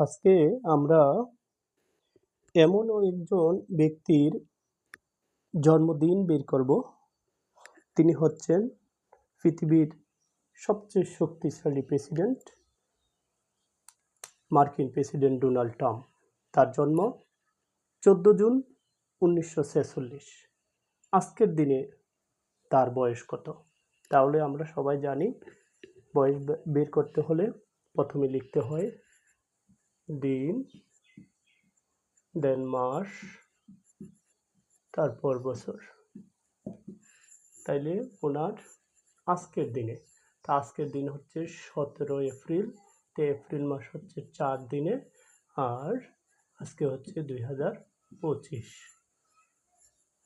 আজকে আমরা এমনও একজন ব্যক্তির জন্মদিন বের করব। তিনি হচ্ছেন পৃথিবীর সবচেয়ে শক্তিশালী প্রেসিডেন্ট, মার্কিন প্রেসিডেন্ট ডোনাল্ড ট্রাম্প। তার জন্ম চোদ্দ জুন উনিশশো ছেচল্লিশ। আজকের দিনে তার বয়স কত? তাহলে আমরা সবাই জানি, বয়স বের করতে হলে প্রথমে লিখতে হয় দিন দেন মাস, তারপর বছর। তাইলে ওনার আজকের দিনে। তা আজকের দিন হচ্ছে সতেরো এপ্রিল, তো এপ্রিল মাস হচ্ছে চার দিনে, আর আজকে হচ্ছে দুই হাজার পঁচিশ।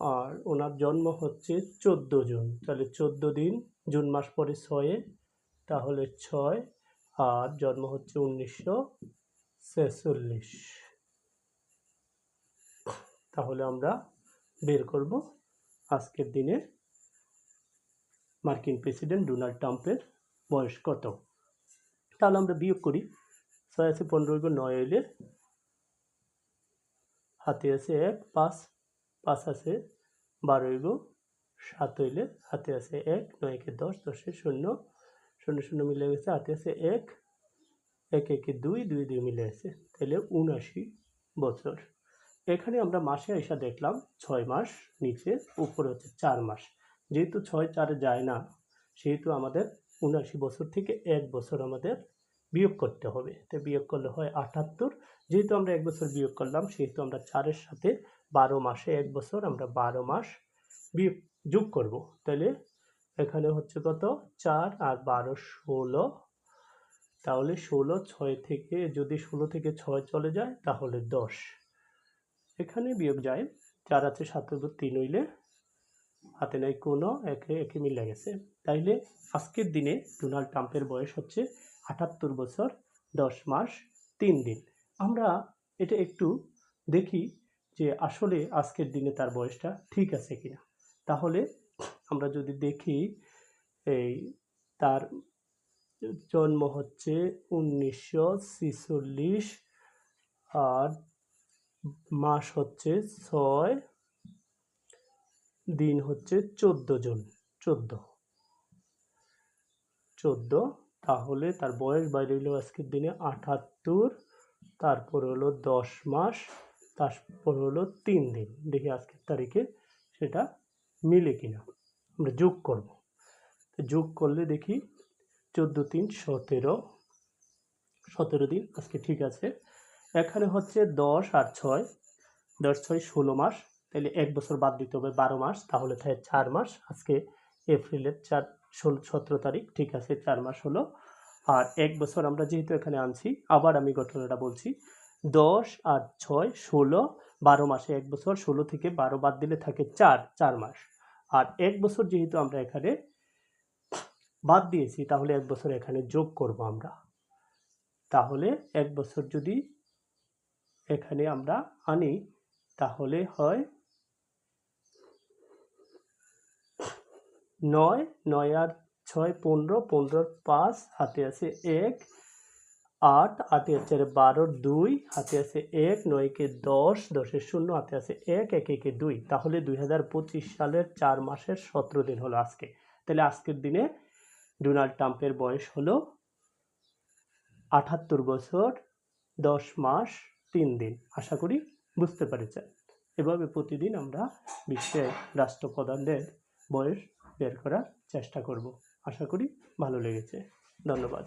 আর ওনার জন্ম হচ্ছে চোদ্দ জুন। তাহলে চোদ্দ দিন, জুন মাস পরে ছয়ে, তাহলে ছয়, আর জন্ম হচ্ছে উনিশশো ছেচল্লিশ। তাহলে আমরা বের করব আজকের দিনে মার্কিন প্রেসিডেন্ট ডোনাল্ড ট্রাম্পের বয়স কত? তাহলে আমরা বিয়োগ করি। ছয় আছে পনেরো হইব, নয় হইলে হাতে আছে এক, পাঁচ পাঁচ আছে বারো হইব, সাত হইলে হাতে আছে এক, নয় একে দশ, দশে শূন্য শূন্য শূন্য মিলে গেছে, হাতে আছে এক এক একে দুই দুই দুই মিলে আছে। তাহলে উনাশি বছর। এখানে আমরা মাসে এসে দেখলাম ছয় মাস, নিচে উপরে হচ্ছে চার মাস। যেহেতু ছয়, চারে যায় না, সেহেতু আমাদের উনাশি বছর থেকে এক বছর আমাদের বিয়োগ করতে হবে। তো বিয়োগ করলে হয় আটাত্তর। যেহেতু আমরা এক বছর বিয়োগ করলাম, সেহেতু আমরা চারের সাথে বারো মাসে এক বছর আমরা বারো মাস বিয়োগ যোগ করব। তাহলে এখানে হচ্ছে কত? চার আর বারো ষোলো। তাহলে ষোলো ছয় থেকে, যদি ষোলো থেকে ছয় চলে যায়, তাহলে দশ। এখানে বিয়োগ যায়, চার আছে, সাত তিন হইলে হাতে নাই কোনো, একে একে মিলে গেছে। তাইলে আজকের দিনে ডোনাল্ড ট্রাম্পের বয়স হচ্ছে আটাত্তর বছর, দশ মাস, তিন দিন। আমরা এটা একটু দেখি যে আসলে আজকের দিনে তার বয়সটা ঠিক আছে কিনা। তাহলে আমরা যদি দেখি, এই তার জন্ম হচ্ছে উনিশশো আর মাস হচ্ছে ছয়, দিন হচ্ছে চোদ্দ জন, চোদ্দ। চোদ্দ, তাহলে তার বয়স বাইরে হইল আজকের দিনে আটাত্তর, তারপর হলো দশ মাস, তারপর হলো তিন দিন। দেখি আজকের তারিখে সেটা মিলে কিনা। আমরা যোগ করব। যোগ করলে দেখি চোদ্দ তিন সতেরো। সতেরো দিন, আজকে ঠিক আছে। এখানে হচ্ছে দশ আর ছয়। দশ, ছয়, ষোলো মাস। তাহলে এক বছর বাদ দিতে হবে, বারো মাস। তাহলে থাকে চার মাস। আজকে এপ্রিলের চার, ষোলো, সতেরো তারিখ, ঠিক আছে, চার মাস হলো। আর এক বছর আমরা যেহেতু এখানে আনছি, আবার আমি ঘটনাটা বলছি। দশ আর ছয়, ষোলো, বারো মাসে এক বছর, ষোলো থেকে বারো বাদ দিলে থাকে চার চার মাস। আর এক বছর যেহেতু আমরা এখানে বাদ দিয়েছি, তাহলে এক বছর এখানে যোগ করব আমরা। তাহলে এক বছর যদি এখানে আমরা আনি, তাহলে হয় নয় নয় আর ছয় পনেরো পনেরোর পাঁচ, হাতে আছে এক, আট, হাতে আছে বারোর দুই, হাতে আছে এক, নয়কে দশ, দশের শূন্য, হাতে আছে এক এক একে দুই। তাহলে দুই হাজার পঁচিশ সালের চার মাসের সতেরো দিন হলো আজকে। তাহলে আজকের দিনে ডোনাল্ড ট্রাম্পের বয়স হলো আটাত্তর বছর, দশ মাস, তিন দিন। আশা করি বুঝতে পেরেছেন। এভাবে প্রতিদিন আমরা বিশ্বের রাষ্ট্রপ্রধানদের বয়স বের করার চেষ্টা করব। আশা করি ভালো লেগেছে। ধন্যবাদ।